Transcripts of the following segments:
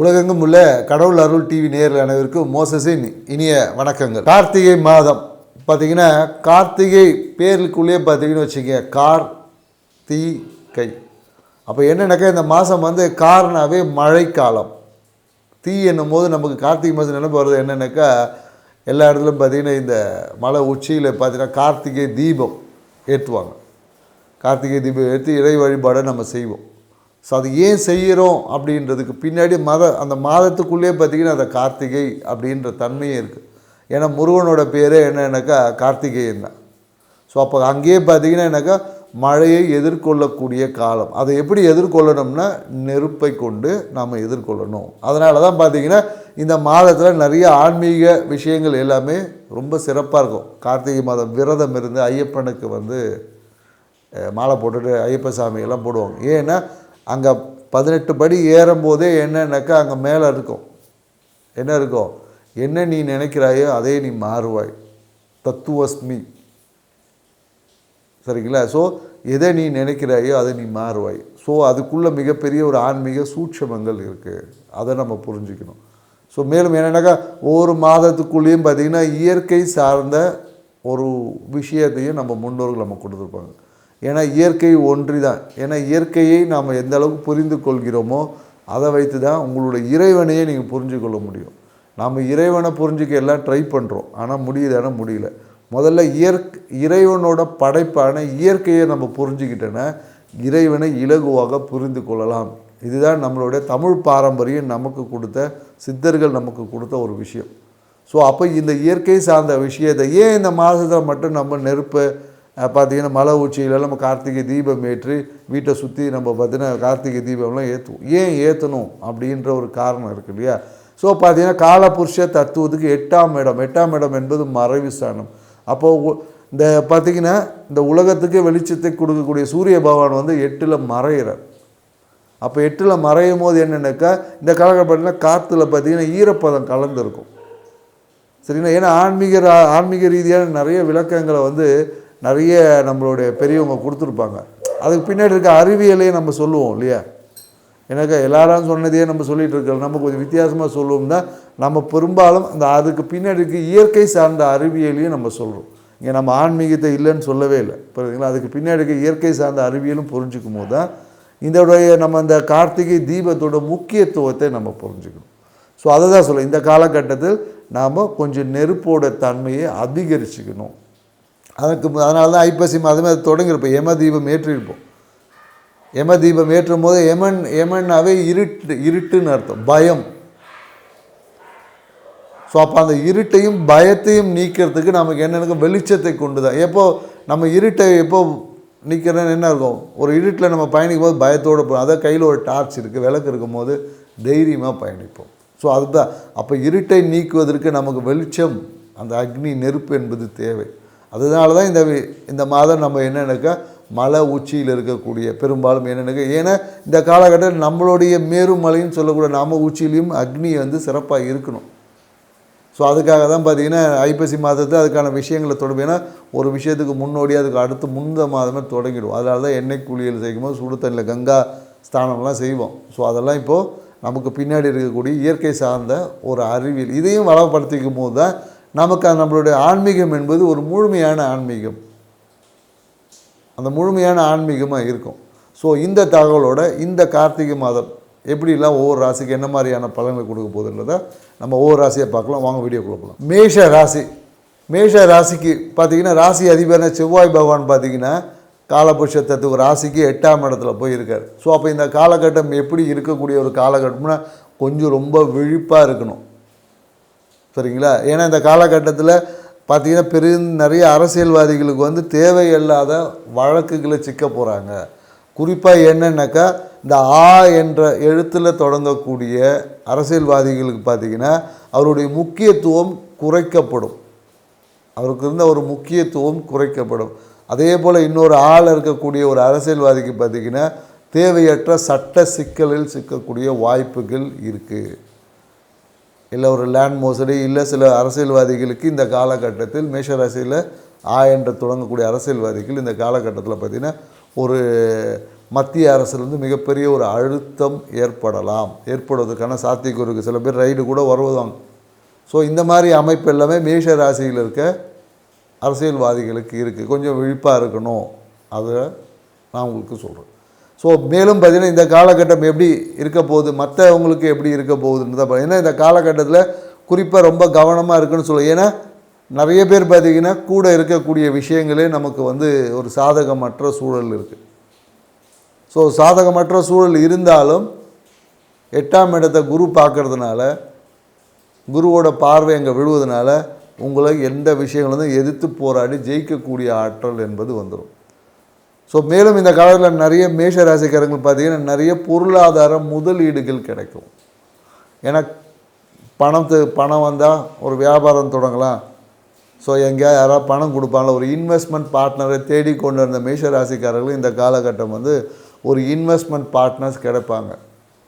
உலகெங்கும் உள்ள கடவுள் அருள் டிவி நேரில் அனைவருக்கும் மோசஸின் இனிய வணக்கங்கள். கார்த்திகை மாதம். பார்த்தீங்கன்னா கார்த்திகை பேருக்குள்ளேயே பார்த்தீங்கன்னு வச்சுக்க கார் தீ கை அப்போ என்னென்னாக்கா இந்த மாதம் வந்து கார்னாவே மழைக்காலம். தீ என்னும் போது நமக்கு கார்த்திகை மாதம் நினைப்பு வருது என்னென்னாக்கா எல்லா இடத்துலையும் பார்த்தீங்கன்னா இந்த மலை உச்சியில் பார்த்தீங்கன்னா கார்த்திகை தீபம் ஏற்றுவாங்க. கார்த்திகை தீபம் ஏற்றி இறை வழிபாடை நம்ம செய்வோம். ஸோ அது ஏன் செய்கிறோம் அப்படின்றதுக்கு பின்னாடி மத அந்த மாதத்துக்குள்ளேயே பார்த்தீங்கன்னா அந்த கார்த்திகை அப்படின்ற தன்மையும் இருக்குது ஏன்னா முருகனோட பேரே என்னன்னாக்கா கார்த்திகேயன் தான். ஸோ அப்போ அங்கேயே பார்த்தீங்கன்னா என்னக்கா மழையை எதிர்கொள்ளக்கூடிய காலம். அதை எப்படி எதிர்கொள்ளணும்னா நெருப்பை கொண்டு நாம் எதிர்கொள்ளணும். அதனால தான் பார்த்தீங்கன்னா இந்த மாதத்தில் நிறைய ஆன்மீக விஷயங்கள் எல்லாமே ரொம்ப சிறப்பாக இருக்கும். கார்த்திகை மாதம் விரதம் இருந்து ஐயப்பனுக்கு வந்து மாலை போட்டுட்டு ஐயப்ப சாமியெல்லாம் போடுவாங்க. ஏன்னா அங்கே பதினெட்டு படி ஏறும்போதே என்னன்னாக்கா அங்கே மேலே இருக்கும். என்ன இருக்கும்? என்ன நீ நினைக்கிறாயோ அதே நீ மாறுவாய். தத்துவஸ்மி. சரிங்களா? ஸோ எதை நீ நினைக்கிறாயோ அதை நீ மாறுவாய். ஸோ அதுக்குள்ளே மிகப்பெரிய ஒரு ஆன்மீக சூட்சமங்கள் இருக்குது அதை நம்ம புரிஞ்சுக்கணும். ஸோ மேலும் என்னென்னாக்கா ஒவ்வொரு மாதத்துக்குள்ளேயும் பார்த்திங்கன்னா இயற்கை சார்ந்த ஒரு விஷயத்தையும் நம்ம முன்னோர்கள் நம்ம கொடுத்துருப்பாங்க. ஏன்னா இயற்கை ஒன்றி தான் ஏன்னா இயற்கையை நாம் எந்த அளவுக்கு புரிந்து கொள்கிறோமோ அதை வைத்து தான் உங்களுடைய இறைவனையே நீங்கள் புரிஞ்சு கொள்ள முடியும். நாம் இறைவனை புரிஞ்சுக்க எல்லாம் ட்ரை பண்ணுறோம் ஆனால் முடியுதானா முடியல. முதல்ல இயற்கை இறைவனோட படைப்பான இயற்கையை நம்ம புரிஞ்சுக்கிட்டோன்னா இறைவனை இலகுவாக புரிந்து கொள்ளலாம். இதுதான் நம்மளுடைய தமிழ் பாரம்பரியம் நமக்கு கொடுத்த சித்தர்கள் நமக்கு கொடுத்த ஒரு விஷயம். ஸோ அப்போ இந்த இயற்கை சார்ந்த விஷயத்தை ஏன் இந்த மாதத்தில் மட்டும் நம்ம நெருப்பை பார்த்தீங்கன்னா மலை உச்சியில நம்ம கார்த்திகை தீபம் ஏற்றி வீட்டை சுற்றி நம்ம பார்த்தீங்கன்னா கார்த்திகை தீபம்லாம் ஏற்றுவோம் ஏன் ஏற்றணும் அப்படின்ற ஒரு காரணம் இருக்கு இல்லையா? ஸோ பார்த்தீங்கன்னா காலபுருஷ தத்துவத்துக்கு எட்டாம் இடம். எட்டாம் இடம் என்பது மறைவு ஸ்தானம். அப்போது இந்த பார்த்திங்கன்னா இந்த உலகத்துக்கு வெளிச்சத்தை கொடுக்கக்கூடிய சூரிய பகவான் வந்து எட்டில் மறையிறார். அப்போ எட்டில் மறையும் போது என்னென்னாக்கா இந்த காலகட்டத்தில் காற்றுல பார்த்தீங்கன்னா ஈரப்பதம் கலந்துருக்கும். சரிங்களா? ஏன்னா ஆன்மீக ரா- ஆன்மீக ரீதியான நிறைய விளக்கங்களை வந்து நிறைய நம்மளுடைய பெரியவங்க கொடுத்துருப்பாங்க. அதுக்கு பின்னாடி இருக்க அறிவியலையும் நம்ம சொல்லுவோம் இல்லையா? எனக்கு எல்லாரும் சொன்னதையே நம்ம சொல்லிகிட்டு இருக்கோம். நம்ம கொஞ்சம் வித்தியாசமாக சொல்லுவோம்னா நம்ம பெரும்பாலும் அந்த அதுக்கு பின்னாடி இருக்க இயற்கை சார்ந்த அறிவியலையும் நம்ம சொல்கிறோம் இங்கே நம்ம ஆன்மீகத்தை இல்லைன்னு சொல்லவே இல்லை. புரியுதுங்களா? அதுக்கு பின்னாடி இருக்க இயற்கை சார்ந்த அறிவியலும் புரிஞ்சுக்கும் போது தான் இதோடைய நம்ம இந்த கார்த்திகை தீபத்தோட முக்கியத்துவத்தை நம்ம புரிஞ்சுக்கணும். ஸோ அதை தான் சொல்ல இந்த காலகட்டத்தில் நாம் கொஞ்சம் நெருப்போட தன்மையை அதிகரிச்சுக்கணும். அதுக்கு அதனால தான் ஐப்பசி மாதமே அது தொடங்கியிருப்போம். யம தீபம் ஏற்றிருப்போம். யம தீபம் ஏற்றும் போது யமன் யமன்னாவே இருட்டு இருட்டுன்னு அர்த்தம். பயம். ஸோ அப்போ அந்த இருட்டையும் பயத்தையும் நீக்கிறதுக்கு நமக்கு என்னென்ன வெளிச்சத்தை கொண்டு தான். எப்போ நம்ம இருட்டை எப்போ நிற்கிறேன்னு என்ன இருக்கும்? ஒரு இருட்டில் நம்ம பயணிக்கும் போது பயத்தோடு போகும் அதை கையில் ஒரு டார்ச் இருக்குது விளக்கு இருக்கும் போது தைரியமாக பயணிப்போம். ஸோ அதுதான். அப்போ இருட்டை நீக்குவதற்கு நமக்கு வெளிச்சம் அந்த அக்னி நெருப்பு என்பது தேவை. அதனால தான் இந்த இந்த மாதம் நம்ம என்னென்னாக்கா மலை உச்சியில் இருக்கக்கூடிய பெரும்பாலும் என்னென்னக்கா ஏன்னா இந்த காலகட்டத்தில் நம்மளுடைய மேருமலைன்னு சொல்லக்கூடிய நாம உச்சியிலையும் அக்னி வந்து சிறப்பாக இருக்கணும். ஸோ அதுக்காக தான் பார்த்தீங்கன்னா ஐப்பசி மாதத்தில் அதுக்கான விஷயங்களை தொடங்கும் ஏன்னா ஒரு விஷயத்துக்கு முன்னோடி அதுக்கு அடுத்து முந்த மாதமே தொடங்கிடும். அதனால தான் எண்ணெய் குளியல் செய்யும்போது சுடு தண்ணியில் கங்கா ஸ்தானம்லாம் செய்வோம். ஸோ அதெல்லாம் இப்போது நமக்கு பின்னாடி இருக்கக்கூடிய இயற்கை சார்ந்த ஒரு அறிவியல் இதையும் வளப்படுத்திக்கும் போது தான் நமக்கு நம்மளுடைய ஆன்மீகம் என்பது ஒரு முழுமையான ஆன்மீகம். அந்த முழுமையான ஆன்மீகமாக இருக்கும். ஸோ இந்த தகவலோட இந்த கார்த்திகை மாதம் எப்படிலாம் ஒவ்வொரு ராசிக்கு என்ன மாதிரியான பலன்களை கொடுக்க போகுதுன்றத நம்ம ஒவ்வொரு ராசியை பார்க்கலாம். வாங்க வீடியோ கொடுக்கலாம் மேஷ ராசி. மேஷ ராசிக்கு பார்த்தீங்கன்னா ராசி அதிபரான செவ்வாய் பகவான் பார்த்தீங்கன்னா காலபுருஷ தத்துவ ராசிக்கு எட்டாம் இடத்துல போய் இருக்கார் ஸோ அப்போ இந்த காலகட்டம் எப்படி இருக்கக்கூடிய ஒரு காலகட்டம்னா கொஞ்சம் ரொம்ப விழிப்பாக இருக்கணும். சரிங்களா? ஏன்னா இந்த காலகட்டத்தில் பார்த்திங்கன்னா பெரிய நிறைய அரசியல்வாதிகளுக்கு வந்து தேவையில்லாத வழக்குகளை சிக்க போகிறாங்க குறிப்பாக என்னென்னாக்கா இந்த ஆ என்ற எழுத்தில் தொடங்கக்கூடிய அரசியல்வாதிகளுக்கு பார்த்தீங்கன்னா அவருடைய முக்கியத்துவம் குறைக்கப்படும். அவருக்கு இருந்த ஒரு முக்கியத்துவம் குறைக்கப்படும். அதே போல் இன்னொரு ஆள் இருக்கக்கூடிய ஒரு அரசியல்வாதிக்கு பார்த்திங்கன்னா தேவையற்ற சட்ட சிக்கலில் சிக்கக்கூடிய வாய்ப்புகள் இருக்குது இல்லை ஒரு லேண்ட் மோசடி இல்லை சில அரசியல்வாதிகளுக்கு இந்த காலகட்டத்தில் மேஷராசியில் ஆ என்று தொடங்கக்கூடிய அரசியல்வாதிகள் இந்த காலகட்டத்தில் பார்த்திங்கன்னா ஒரு மத்திய அரசுலேருந்து மிகப்பெரிய ஒரு அழுத்தம் ஏற்படலாம். ஏற்படுவதற்கான சாத்தியக்கூறு இருக்குது சில பேர் ரைடு கூட வருவதாங்க ஸோ இந்த மாதிரி அமைப்பு எல்லாமே மேஷ ராசியில் இருக்க அரசியல்வாதிகளுக்கு இருக்குது கொஞ்சம் விழிப்பாக இருக்கணும். அதை நான் உங்களுக்கு சொல்கிறேன் ஸோ மேலும் பார்த்தீங்கன்னா இந்த காலகட்டம் எப்படி இருக்க போகுது? மற்றவங்களுக்கு எப்படி இருக்க போகுதுன்னு தான் ஏன்னா இந்த காலகட்டத்தில் குறிப்பாக ரொம்ப கவனமாக இருக்குன்னு சொல்ல ஏன்னா நிறைய பேர் பார்த்தீங்கன்னா கூட இருக்கக்கூடிய விஷயங்களே நமக்கு வந்து ஒரு சாதகமற்ற சூழல் இருக்குது ஸோ சாதகமற்ற சூழல் இருந்தாலும் எட்டாம் இடத்தை குரு பார்க்கறதுனால குருவோட பார்வை அங்கே விழுவதனால உங்களை எந்த விஷயங்களும் எதிர்த்து போராடி ஜெயிக்கக்கூடிய ஆற்றல் என்பது வந்துடும் ஸோ மேலும் இந்த காலத்தில் நிறைய மேஷ ராசிக்காரங்கள் பார்த்தீங்கன்னா நிறைய பொருளாதார முதலீடுகள் கிடைக்கும். ஏன்னா பணத்து பணம் வந்தால் ஒரு வியாபாரம் தொடங்கலாம். ஸோ எங்கேயா யாராவது பணம் கொடுப்பாங்களா ஒரு இன்வெஸ்ட்மெண்ட் பார்ட்னரை தேடி கொண்டு வந்த மேஷ ராசிக்காரர்கள் இந்த காலகட்டம் வந்து ஒரு இன்வெஸ்ட்மெண்ட் பார்ட்னர்ஸ் கிடைப்பாங்க.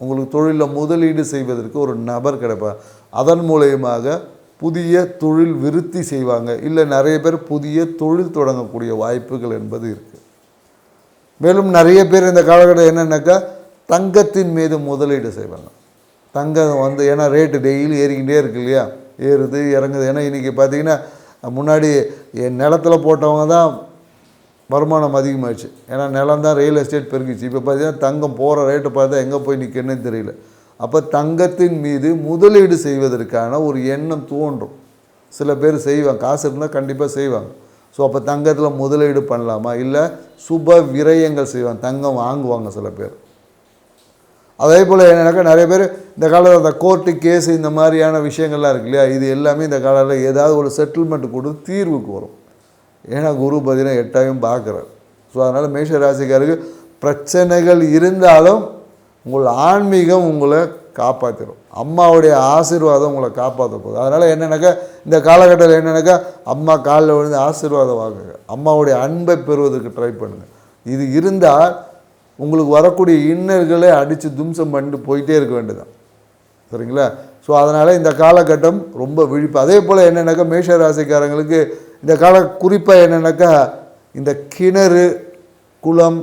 உங்களுக்கு தொழிலில் முதலீடு செய்வதற்கு ஒரு நபர் கிடைப்பார். அதன் மூலயமாக புதிய தொழில் விருத்தி செய்வாங்க. இல்லை நிறைய பேர் புதிய தொழில் தொடங்கக்கூடிய வாய்ப்புகள் என்பது இருக்குது மேலும் நிறைய பேர் இந்த காலகட்டம் என்னென்னாக்கா தங்கத்தின் மீது முதலீடு செய்வாங்க. தங்கம் வந்து ஏன்னா ரேட்டு டெய்லி ஏறிக்கிட்டே இருக்கு இல்லையா? ஏறுது இறங்குது. ஏன்னா இன்றைக்கி பார்த்தீங்கன்னா முன்னாடி என் நிலத்துல போட்டவங்க தான் வருமானம் அதிகமாகிடுச்சு ஏன்னா நிலம் தான் ரியல் எஸ்டேட் பெருகிச்சு இப்போ பார்த்தீங்கன்னா தங்கம் போகிற ரேட்டை பார்த்தா எங்கே போய் நிற்கணும்னு தெரியல. அப்போ தங்கத்தின் மீது முதலீடு செய்வதற்கான ஒரு எண்ணம் தோன்றும். சில பேர் செய்வாங்க. காசு இருந்தால் கண்டிப்பாக செய்வாங்க. ஸோ அப்போ தங்கத்தில் முதலீடு பண்ணலாமா? இல்லை சுப விரயங்கள் செய்வாங்க தங்கம் வாங்குவாங்க சில பேர். அதே போல் என்னன்னாக்கா நிறைய பேர் இந்த காலத்தில் அந்த கோர்ட்டு கேஸு இந்த மாதிரியான விஷயங்கள்லாம் இருக்கு இல்லையா? இது எல்லாமே இந்த காலத்தில் ஏதாவது ஒரு செட்டில்மெண்ட் கொடுத்து தீர்வுக்கு வரும். ஏன்னா குரு பார்த்தீங்கன்னா எட்டாயும் பார்க்குறாரு ஸோ அதனால் மேஷ ராசிக்காருக்கு பிரச்சனைகள் இருந்தாலும் உங்கள் ஆன்மீகம் உங்களை காப்பாற்றிடும் அம்மாவுடைய ஆசீர்வாதம் உங்களை காப்பாற்ற போகுது. அதனால் என்னென்னாக்கா இந்த காலகட்டத்தில் என்னென்னாக்கா அம்மா காலில் விழுந்து ஆசீர்வாதம் வாங்குங்க. அம்மாவுடைய அன்பை பெறுவதற்கு ட்ரை பண்ணுங்கள் இது இருந்தால் உங்களுக்கு வரக்கூடிய இன்னல்களை அடித்து தும்சம் பண்ணிட்டு போயிட்டே இருக்க வேண்டியதான் சரிங்களா? ஸோ அதனால் இந்த காலகட்டம் ரொம்ப விழிப்பு. அதே போல் என்னென்னாக்கா மேஷ ராசிக்காரங்களுக்கு இந்த கால குறிப்பாக என்னென்னாக்கா இந்த கிணறு குளம்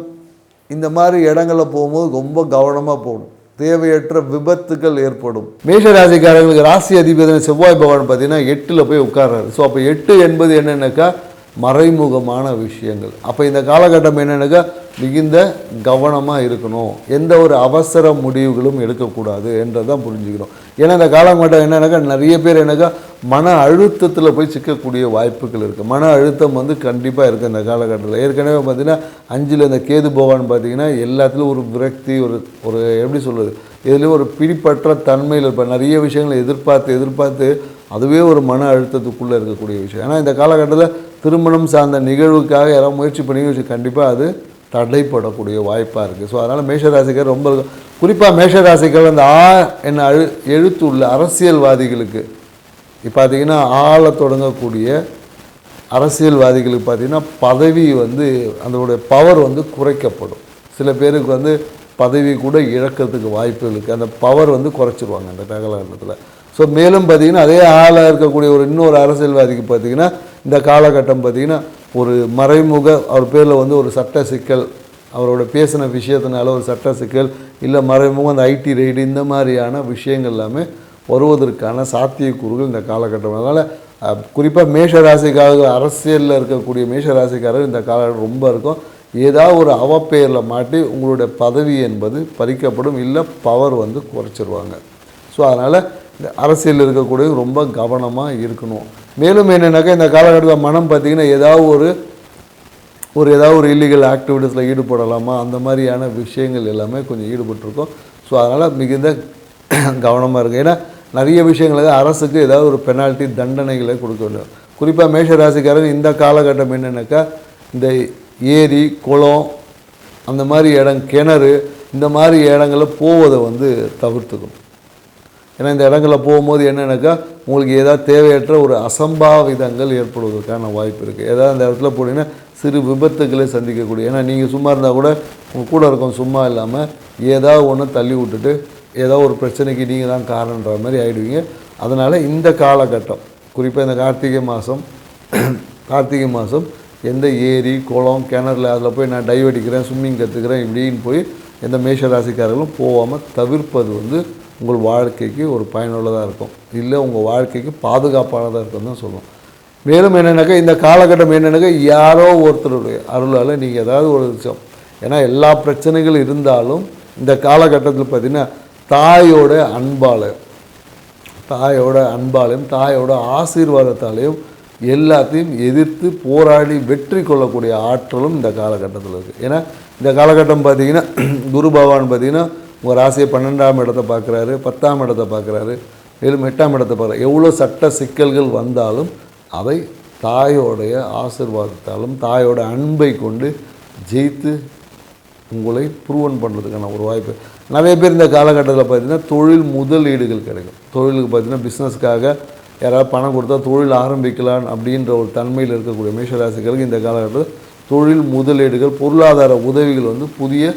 இந்த மாதிரி இடங்களில் போகும்போது ரொம்ப கவனமாக போகணும். தேவையற்ற விபத்துகள் ஏற்படும். மேஷராசிக்காரர்களுக்கு ராசி அதிபதி செவ்வாய் பகவான் பார்த்தீங்கன்னா எட்டில் போய் உட்கார்றாரு. ஸோ அப்போ எட்டு என்பது என்னென்னாக்கா மறைமுகமான விஷயங்கள். அப்போ இந்த காலகட்டம் என்னென்னாக்கா மிகுந்த கவனமாக இருக்கணும். எந்த ஒரு அவசர முடிவுகளும் எடுக்கக்கூடாது என்றதான் புரிஞ்சுக்கணும் ஏன்னா இந்த காலகட்டம் என்னன்னாக்கா நிறைய பேர் என்னக்கா மன அழுத்தத்தில் போய் சிக்கக்கூடிய வாய்ப்புகள் இருக்குது மன அழுத்தம் வந்து கண்டிப்பாக இருக்குது இந்த காலகட்டத்தில். ஏற்கனவே பார்த்திங்கன்னா அஞ்சில் இந்த கேது போவான்னு பார்த்தீங்கன்னா எல்லாத்துலேயும் ஒரு விரக்தி ஒரு ஒரு எப்படி சொல்கிறது இதுலேயும் ஒரு பிடிப்பற்ற தன்மையில் இருப்பேன் நிறைய விஷயங்களை எதிர்பார்த்து எதிர்பார்த்து அதுவே ஒரு மன அழுத்தத்துக்குள்ளே இருக்கக்கூடிய விஷயம். ஏன்னா இந்த காலகட்டத்தில் திருமணம் சார்ந்த நிகழ்வுக்காக யாராவது முயற்சி பண்ணி வச்சு கண்டிப்பாக அது தடைப்படக்கூடிய வாய்ப்பாக இருக்குது ஸோ அதனால் மேஷராசிக்கர் ரொம்ப குறிப்பாக மேஷராசிக்கர் அந்த ஆ என்ன அழு எழுத்து உள்ள அரசியல்வாதிகளுக்கு இப்போ பார்த்தீங்கன்னா ஆள தொடங்கக்கூடிய அரசியல்வாதிகளுக்கு பார்த்தீங்கன்னா பதவி வந்து அதோடைய பவர் வந்து குறைக்கப்படும். சில பேருக்கு வந்து பதவி கூட இழக்கிறதுக்கு வாய்ப்பு இருக்குது அந்த பவர் வந்து குறைச்சிருவாங்க அந்த காலகட்டத்தில் ஸோ மேலும் பார்த்தீங்கன்னா அதே ஆளாக இருக்கக்கூடிய ஒரு இன்னொரு அரசியல்வாதிக்கு பார்த்தீங்கன்னா இந்த காலகட்டம் பார்த்திங்கன்னா ஒரு மறைமுக அவர் பேரில் வந்து ஒரு சட்ட சிக்கல் அவரோட பேசின விஷயத்தினால ஒரு சட்ட சிக்கல் இல்லை மறைமுகம் அந்த ஐடி ரெய்டு இந்த மாதிரியான விஷயங்கள் எல்லாமே வருவதற்கான சாத்தியக்கூறுகள் இந்த காலகட்டம். அதனால் குறிப்பாக மேஷ ராசிக்காரர்கள் அரசியலில் இருக்கக்கூடிய மேஷ ராசிக்காரர்கள் இந்த காலகட்டம் ரொம்ப இருக்கும். ஏதாவது ஒரு அவப்பெயரில் மாட்டி உங்களுடைய பதவி என்பது பறிக்கப்படும் இல்லை பவர் வந்து குறைச்சிருவாங்க. ஸோ அதனால் இந்த அரசியலில் இருக்கக்கூடிய ரொம்ப கவனமாக இருக்கணும். மேலும் என்னென்னாக்கா இந்த காலகட்டத்தில் மனம் பார்த்திங்கன்னா ஏதாவது ஒரு ஒரு ஏதாவது ஒரு இல்லீகல் ஆக்டிவிட்டீஸில் ஈடுபடலாமா? அந்த மாதிரியான விஷயங்கள் எல்லாமே கொஞ்சம் ஈடுபட்டிருக்கோம். ஸோ அதனால் மிகுந்த கவனமாக இருக்குது ஏன்னா நிறைய விஷயங்களுக்கு அரசுக்கு ஏதாவது ஒரு பெனால்ட்டி தண்டனைகளை கொடுக்க வேண்டும். குறிப்பாக மேஷராசிக்காரன் இந்த காலகட்டம் என்னென்னாக்கா இந்த ஏரி குளம் அந்த மாதிரி இடம் கிணறு இந்த மாதிரி இடங்களில் போவதை வந்து தவிர்த்துக்கணும். ஏன்னா இந்த இடங்களில் போகும்போது என்னென்னாக்கா உங்களுக்கு ஏதாவது தேவையற்ற ஒரு அசம்பாவிதங்கள் ஏற்படுவதற்கான வாய்ப்பு இருக்குது ஏதாவது அந்த இடத்துல போனீங்கன்னா சிறு விபத்துக்களை சந்திக்கக்கூடிய ஏன்னா நீங்கள் சும்மா இருந்தால் கூட உங்கள் கூட இருக்கும் சும்மா இல்லாமல் ஏதாவது ஒன்று தள்ளி விட்டுட்டு ஏதோ ஒரு பிரச்சனைக்கு நீங்கள் தான் காரணன்ற மாதிரி ஆகிடுவீங்க அதனால் இந்த காலகட்டம் குறிப்பாக இந்த கார்த்திகை மாதம் கார்த்திகை மாதம் எந்த ஏரி குளம் கிணறுல அதில் போய் நான் டைவ் அடிக்கிறேன் ஸ்விம்மிங் கற்றுக்கிறேன் இப்படின்னு போய் எந்த மேஷ ராசிக்காரர்களும் போகாமல் தவிர்ப்பது வந்து உங்கள் வாழ்க்கைக்கு ஒரு பயனுள்ளதாக இருக்கும். இல்லை உங்கள் வாழ்க்கைக்கு பாதுகாப்பானதாக இருக்கும்னு தான் சொல்லுவோம். மேலும் என்னென்னாக்கா இந்த காலகட்டம் என்னென்னாக்கா யாரோ ஒருத்தருடைய அருளால் நீங்கள் ஏதாவது ஒரு விஷயம் ஏன்னா எல்லா பிரச்சனைகள் இருந்தாலும் இந்த காலகட்டத்தில் பார்த்தீங்கன்னா தாயோட அன்பால் தாயோட அன்பாலையும் தாயோட ஆசீர்வாதத்தாலையும் எல்லாத்தையும் எதிர்த்து போராடி வெற்றி கொள்ளக்கூடிய ஆற்றலும் இந்த காலகட்டத்தில் இருக்குது ஏன்னா இந்த காலகட்டம் பார்த்தீங்கன்னா குரு பகவான் பார்த்தீங்கன்னா உங்கள் ராசியை பன்னெண்டாம் இடத்தை பார்க்குறாரு பத்தாம் இடத்தை பார்க்குறாரு மேலும் எட்டாம் இடத்தை பார்க்குறாரு. எவ்வளோ சட்ட சிக்கல்கள் வந்தாலும் அதை தாயோடைய ஆசிர்வாதத்தாலும் தாயோட அன்பை கொண்டு ஜெயித்து உங்களை ப்ரூவன் பண்ணுறதுக்கான ஒரு வாய்ப்பு. நிறைய பேர் இந்த காலகட்டத்தில் பார்த்தீங்கன்னா தொழில் முதலீடுகள் கிடைக்கும். தொழிலுக்கு பார்த்தீங்கன்னா பிஸ்னஸ்க்காக யாராவது பணம் கொடுத்தா தொழில் ஆரம்பிக்கலாம் அப்படின்ற ஒரு தன்மையில் இருக்கக்கூடிய மேஷராசிகளுக்கு இந்த காலகட்டத்தில் தொழில் முதலீடுகள் பொருளாதார உதவிகள் வந்து புதிய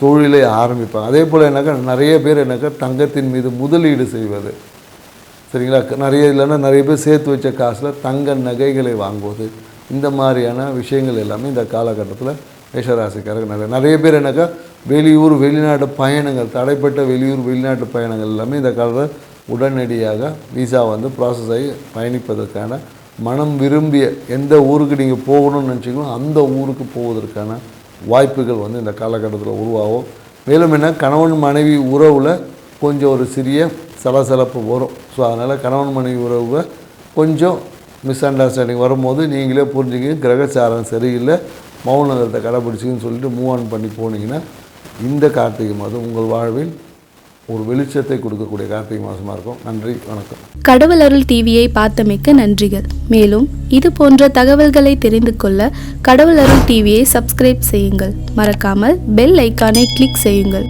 தொழிலை ஆரம்பிப்பாங்க. அதே போல் என்னக்கா நிறைய பேர் என்னக்கா தங்கத்தின் மீது முதலீடு செய்வது. சரிங்களா? நிறைய இல்லைன்னா நிறைய பேர் சேர்த்து வச்ச காசில் தங்க நகைகளை வாங்குவது. இந்த மாதிரியான விஷயங்கள் எல்லாமே இந்த காலகட்டத்தில் மேஷராசிக்காரங்க நிறைய நிறைய பேர் என்னக்கா வெளியூர் வெளிநாட்டு பயணங்கள் தடைப்பட்ட வெளியூர் வெளிநாட்டு பயணங்கள் எல்லாமே இந்த காலத்தில் உடனடியாக விசா வந்து ப்ராசஸ் ஆகி பயணிப்பதற்கான மனம் விரும்பிய எந்த ஊருக்கு நீங்கள் போகணும்னு நினச்சிங்களோ அந்த ஊருக்கு போவதற்கான வாய்ப்புகள் வந்து இந்த காலகட்டத்தில் உருவாகும். மேலும் என்ன கணவன் மனைவி உறவில் கொஞ்சம் ஒரு சிறிய சலசலப்பு வரும். ஸோ அதனால் கணவன் மனைவி உறவில் கொஞ்சம் மிஸ் அண்டர்ஸ்டாண்டிங் வரும்போது நீங்களே புரிஞ்சுங்க கிரகச்சாரம் சரியில்லை மௌனத்தை கடைப்பிடிச்சிங்கன்னு சொல்லிட்டு மூவ் ஆன் பண்ணி போனீங்கன்னா இந்த கார்த்திகை மாதம் உங்கள் வாழ்வில் ஒரு வெளிச்சத்தை கொடுக்கக்கூடிய கார்த்திகை மாதமாக இருக்கும். நன்றி வணக்கம். கடவுள் அருள் டிவியை பார்த்தமைக்க நன்றிகள். மேலும் இது போன்ற தகவல்களை தெரிந்து கொள்ள கடவுள் அருள் டிவியை சப்ஸ்கிரைப் செய்யுங்கள். மறக்காமல் பெல் ஐக்கானை கிளிக் செய்யுங்கள்.